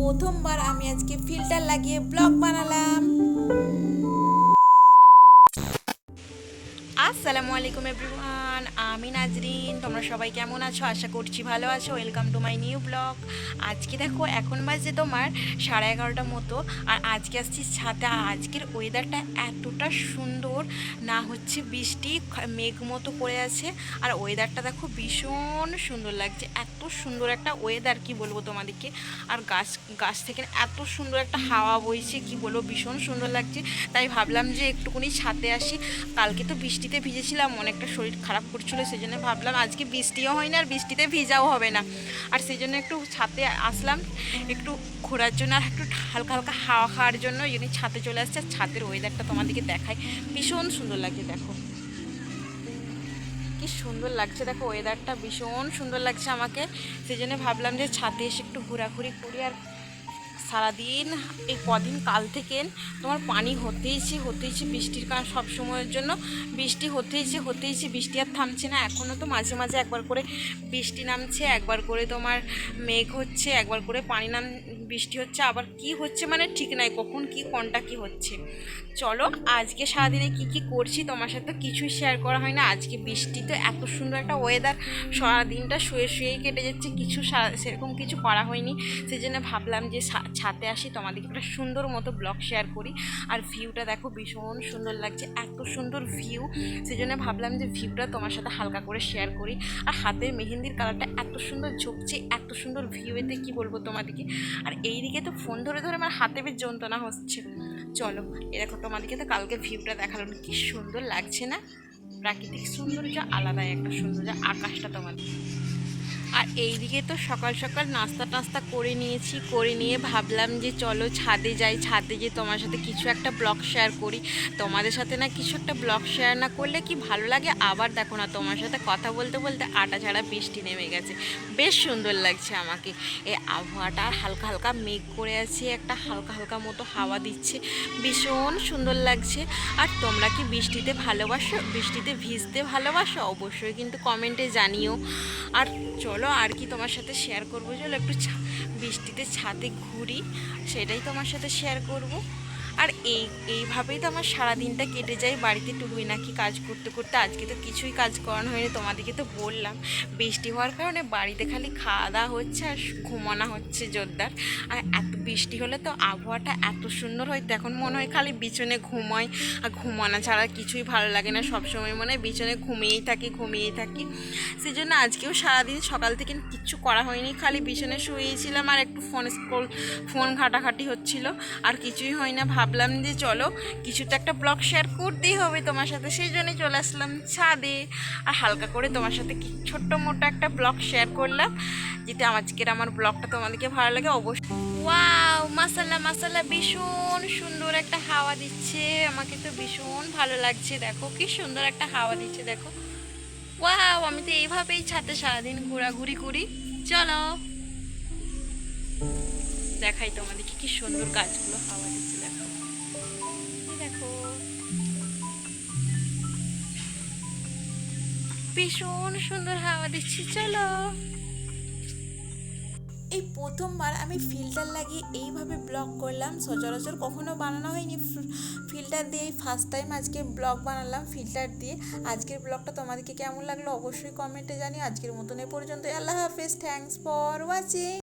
প্রথমবার আমি আজকে ফিল্টার লাগিয়ে ব্লগ বানালাম। আসসালামু আলাইকুম এভরিওয়ান আমি নাজরিন, তোমরা সবাই কেমন আছো? আশা করছি ভালো আছো। Welcome to my new blog আজকে দেখো, এখন বাজে তোমার সাড়ে এগারোটা মতো। আর আজকে আসছি আর আজকের ওয়েদারটা এতটা সুন্দর, না হচ্ছে বৃষ্টি, মেঘ মতো করে আছে। আর ওয়েদারটা দেখো, ভীষণ সুন্দর লাগছে। এত সুন্দর একটা ওয়েদার কি বলব তোমাদেরকে? আর গাছ গাছ থেকে এত সুন্দর একটা হাওয়া বইছে, কি বলব? ভীষণ সুন্দর লাগছে। তাই ভাবলাম যে একটুকুনি ছাদে আসি। কালকে তো বৃষ্টিতে ভিজেছিলাম, অনেকটা শরীর খারাপ করছিল সেই জন্য ভাবলাম আজকে বৃষ্টিও হয় না আর বৃষ্টিতে ভিজাও হবে না। আর সেই জন্য একটু ছাদে আসলাম, একটু ঘোরার জন্য আর একটু হালকা হালকা হাওয়া খাওয়ার জন্য জন্য ছাদে চলে আসছে। আর ছাদের ওয়েদারটা তোমাদেরকে দেখায় ভীষণ সুন্দর লাগছে, দেখো। কি সুন্দর লাগছে, দেখো ওয়েদারটা ভীষণ সুন্দর লাগছে আমাকে। সেই জন্য ভাবলাম যে ছাদে এসে একটু ঘোরাঘুরি করি আর সারাদিন, এই কদিন কাল থেকে তোমার পানি হতেইছে হতেইছে বৃষ্টির কারণ সব সময়ের জন্য বৃষ্টি হতেইছে হতেইছে বৃষ্টি আর থামছে না। এখনও তো মাঝে মাঝে একবার করে বৃষ্টি নামছে, একবার করে তোমার মেঘ হচ্ছে, একবার করে পানি নাম, বৃষ্টি হচ্ছে, আবার কি হচ্ছে মানে ঠিক নাই, কখন কি, কোনটা কি হচ্ছে। চলো, আজকে সারাদিনে কি কি করছি তোমার সাথে কিছুই শেয়ার করা হয় না। আজকে বৃষ্টি তো এত সুন্দর একটা ওয়েদার সারাদিনটা শুয়ে, শুয়েই কেটে যাচ্ছে, কিছু সেরকম কিছু করা হয়নি। সেই জন্য ভাবলাম যে ছা- ছাদে আসি, তোমাদেরকে একটা সুন্দর মতো ব্লগ শেয়ার করি। আর ভিউটা দেখো, ভীষণ সুন্দর লাগছে, এত সুন্দর ভিউ সেই জন্য ভাবলাম যে ভিউটা তোমার সাথে হালকা করে শেয়ার করি। আর হাতের মেহেন্দির কালারটা এত সুন্দর ঝুঁকছে, এত সুন্দর ভিউ এতে, কী বলব তোমাদেরকে? আর এইদিকে তো ফোন ধরে ধরে আমার হাতে বেশ যন্ত্রণা হচ্ছে। চলো এ দেখো তোমাদেরকে তো কালকে ভিউটা দেখালাম, কি সুন্দর লাগছে না? প্রাকৃতিক সৌন্দর্য আলাদাই, একটা সৌন্দর্য আকাশটা তোমাদের। আর এইদিকে তো সকাল সকাল নাস্তা টাস্তা করে নিয়েছি, করে নিয়ে ভাবলাম যে চলো ছাদে যাই। ছাদে গিয়ে তোমার সাথে কিছু একটা ব্লগ শেয়ার করি। তোমাদের সাথে না কিছু একটা ব্লগ শেয়ার না করলে কি ভালো লাগে? আবার দেখো না, তোমার সাথে কথা বলতে বলতে আটা ছাড়া বৃষ্টি নেমে গেছে। বেশ সুন্দর লাগছে আমাকে। এই আবহাওয়াটা হালকা হালকা মেঘ করে আছে, একটা হালকা হালকা মতো হাওয়া দিচ্ছে। ভীষণ সুন্দর লাগছে। আর তোমরা কি বৃষ্টিতে ভালোবাসো? বৃষ্টিতে ভিজতে ভালোবাসো? অবশ্যই কিন্তু কমেন্টে জানিও। আর চলো আর কি তোমার সাথে শেয়ার করব, চলো একটু বৃষ্টিতে ছাদে ঘুরি, সেটাই তোমার সাথে শেয়ার করব। আর এই, এইভাবেই তো আমার সারাদিনটা কেটে যায়। বাড়িতে টুকুই নাকি কাজ করতে করতে আজকে তো কিছুই কাজ করানো হয়নি, তোমাদেরকে তো বললাম। বৃষ্টি হওয়ার কারণে বাড়িতে খালি খাওয়া দাওয়া হচ্ছে আর ঘুমানো হচ্ছে জোরদার। আর এত বৃষ্টি হলে তো আবহাওয়াটা এত সুন্দর হয় এখন মনে হয় খালি বিছনে ঘুমাই। আর ঘুমানো ছাড়া কিছুই ভালো লাগে না, সবসময় মনে হয় বিছনে ঘুমিয়েই থাকি ঘুমিয়েই থাকি। সেই জন্য আজকেও সারাদিন সকাল থেকে কিচ্ছু করা হয়নি, খালি বিছানে শুয়েছিলাম আর একটু ফোন স্ক্রোল ফোন ঘাটাঘাটি হচ্ছিল। আর কিছুই হয় না ভাবলাম যে চলো কিছু তো একটা ব্লগ শেয়ার করতেই হবে তোমার সাথে, সেই জন্যই চলে আসলাম ছাদে। আর হালকা করে তোমার সাথে কি ছোট্ট মোটো একটা ব্লগ শেয়ার করলাম যেটা আজকের আমার ব্লগটা তোমাদেরকে ভালো লাগে অবশ্যই। ওয়াও মাসাল্লা মাসাল্লা ভীষণ সুন্দর একটা হাওয়া দিচ্ছে, আমাকে তো ভীষণ ভালো লাগছে, দেখো কি সুন্দর একটা হাওয়া দিচ্ছে, দেখো। ওয়াও আমি তো এইভাবেই ছাদে সারাদিন ঘোরাঘুরি করি, চলো। দেখাই তোমাদেরকে কি সুন্দর গাছগুলো হাওয়া দিচ্ছে, দেখো। দেখো। ভীষণ সুন্দর হাওয়া দিচ্ছে, চলো। এই প্রথমবার আমি ফিল্টার লাগিয়ে এইভাবে ব্লগ করলাম, সচরাচর কখনো বানানো হয়নি। ফিল্টার দিয়ে ফার্স্ট টাইম আজকে ব্লগ বানালাম, ফিল্টার দিয়ে। আজকের ব্লগটা তোমাদেরকে কেমন লাগল অবশ্যই কমেন্টে জানি আজকের মতন এ পর্যন্ত আল্লাহ হাফেজ। Thanks for watching